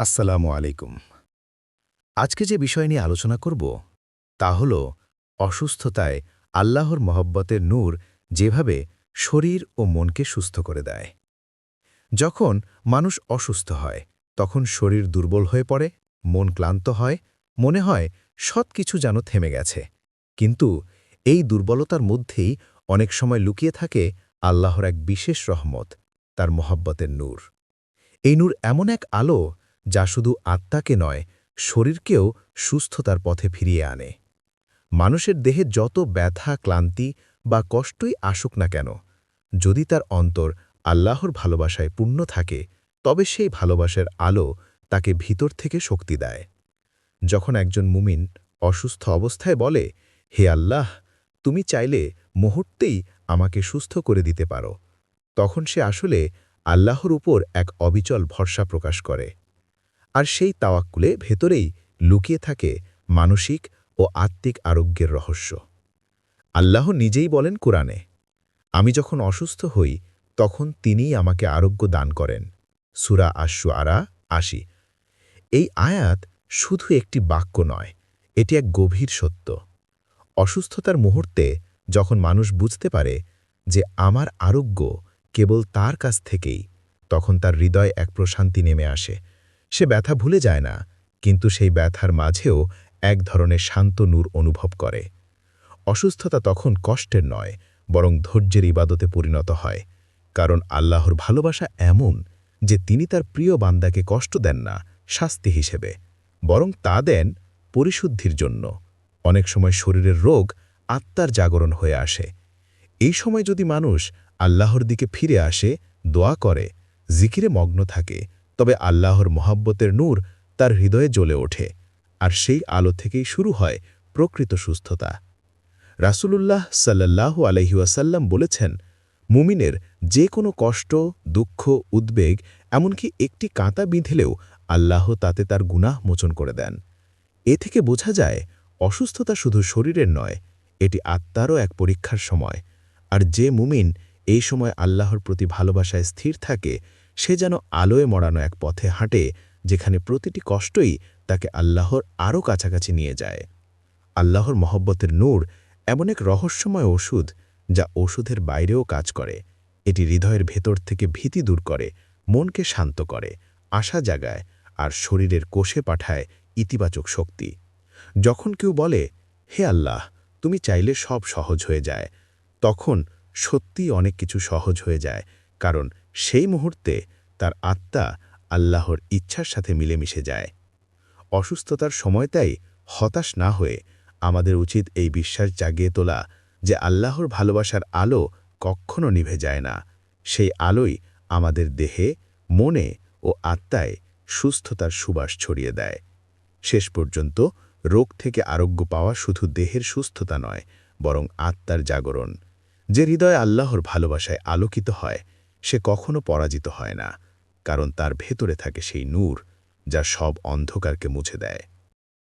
আসসালামু আলাইকুম। আজকে যে বিষয় নিয়ে আলোচনা করব, তা হল অসুস্থতায় আল্লাহর মহব্বতের নূর যেভাবে শরীর ও মনকে সুস্থ করে দেয়। যখন মানুষ অসুস্থ হয়, তখন শরীর দুর্বল হয়ে পড়ে, মন ক্লান্ত হয়, মনে হয় সৎ কিছু যেন থেমে গেছে। কিন্তু এই দুর্বলতার মধ্যেই অনেক সময় লুকিয়ে থাকে আল্লাহর এক বিশেষ রহমত, তার মহব্বতের নূর। এই নূর এমন এক আলো যা শুধু আত্মাকে নয়, শরীরকেও সুস্থতার পথে ফিরিয়ে আনে। মানুষের দেহে যত ব্যথা, ক্লান্তি বা কষ্টই আসুক না কেন, যদি তার অন্তর আল্লাহর ভালোবাসায় পূর্ণ থাকে, তবে সেই ভালোবাসার আলো তাকে ভিতর থেকে শক্তি দেয়। যখন একজন মুমিন অসুস্থ অবস্থায় বলে, হে আল্লাহ, তুমি চাইলে মুহূর্তেই আমাকে সুস্থ করে দিতে পারো, তখন সে আসলে আল্লাহর উপর এক অবিচল ভরসা প্রকাশ করে। আর সেই তাওয়াক্কুলে ভেতরেই লুকিয়ে থাকে মানসিক ও আত্মিক আরোগ্যের রহস্য। আল্লাহ নিজেই বলেন কোরআনে, আমি যখন অসুস্থ হই, তখন তিনিই আমাকে আরোগ্য দান করেন। সুরা আশু আরা আশি। এই আয়াত শুধু একটি বাক্য নয়, এটি এক গভীর সত্য। অসুস্থতার মুহূর্তে যখন মানুষ বুঝতে পারে যে আমার আরোগ্য কেবল তার কাছ থেকেই, তখন তার হৃদয় এক প্রশান্তি নেমে আসে। সে ব্যথা ভুলে যায় না, কিন্তু সেই ব্যথার মাঝেও এক ধরনের শান্ত নূর অনুভব করে। অসুস্থতা তখন কষ্টের নয়, বরং ধৈর্যের ইবাদতে পরিণত হয়, কারণ আল্লাহর ভালোবাসা এমন যে তিনি তার প্রিয় বান্দাকে কষ্ট দেন না শাস্তি হিসেবে, বরং তা দেন পরিশুদ্ধির জন্য। অনেক সময় শরীরের রোগ আত্মার জাগরণ হয়ে আসে। এই সময় যদি মানুষ আল্লাহর দিকে ফিরে আসে, দোয়া করে, জিকিরে মগ্ন থাকে তবে আল্লাহর মহাব্বতের নূর তার হৃদয়ে জ্বলে ওঠে, আর সেই আলো থেকেই শুরু হয় প্রকৃত সুস্থতা। রাসূলুল্লাহ সাল্লাল্লাহু আলহিউসাল্লাম বলেছেন, মুমিনের যে কোনো কষ্ট, দুঃখ, উদ্বেগ, এমনকি একটি কাঁতা বিঁধলেও আল্লাহ তাতে তার গুনাহ মোচন করে দেন। এ থেকে বোঝা যায়, অসুস্থতা শুধু শরীরের নয়, এটি আত্মারও এক পরীক্ষার সময়, আর যে মুমিন এই সময় আল্লাহর প্রতি ভালোবাসায় স্থির থাকে, সে যেন আলোয় মরানো এক পথে হাঁটে, যেখানে প্রতিটি কষ্টই তাকে আল্লাহর আরও কাছাকাছি নিয়ে যায়। আল্লাহর মহব্বতের নূর এমন এক রহস্যময় ওষুধ যা ওষুধের বাইরেও কাজ করে। এটি হৃদয়ের ভেতর থেকে ভীতি দূর করে, মনকে শান্ত করে, আশা জাগায় আর শরীরের কোষে পাঠায় ইতিবাচক শক্তি। যখন কেউ বলে, হে আল্লাহ, তুমি চাইলে সব সহজ হয়ে যায়। তখন সত্যিই অনেক কিছু সহজ হয়ে যায়, কারণ সেই মুহূর্তে তার আত্মা আল্লাহর ইচ্ছার সাথে মিলেমিশে যায়। অসুস্থতার সময়টাই হতাশ না হয়ে আমাদের উচিত এই বিশ্বাস জাগিয়ে তোলা যে আল্লাহর ভালোবাসার আলো কখনো নিভে যায় না। সেই আলোই আমাদের দেহে, মনে ও আত্মায় সুস্থতার সুবাস ছড়িয়ে দেয়। শেষ পর্যন্ত রোগ থেকে আরোগ্য পাওয়া শুধু দেহের সুস্থতা নয়, বরং আত্মার জাগরণ। যে হৃদয় আল্লাহর ভালোবাসায় আলোকিত হয়, সে কখনো পরাজিত হয় না, কারণ তার ভেতরে থাকে সেই নূর, যা সব অন্ধকারকে মুছে দেয়।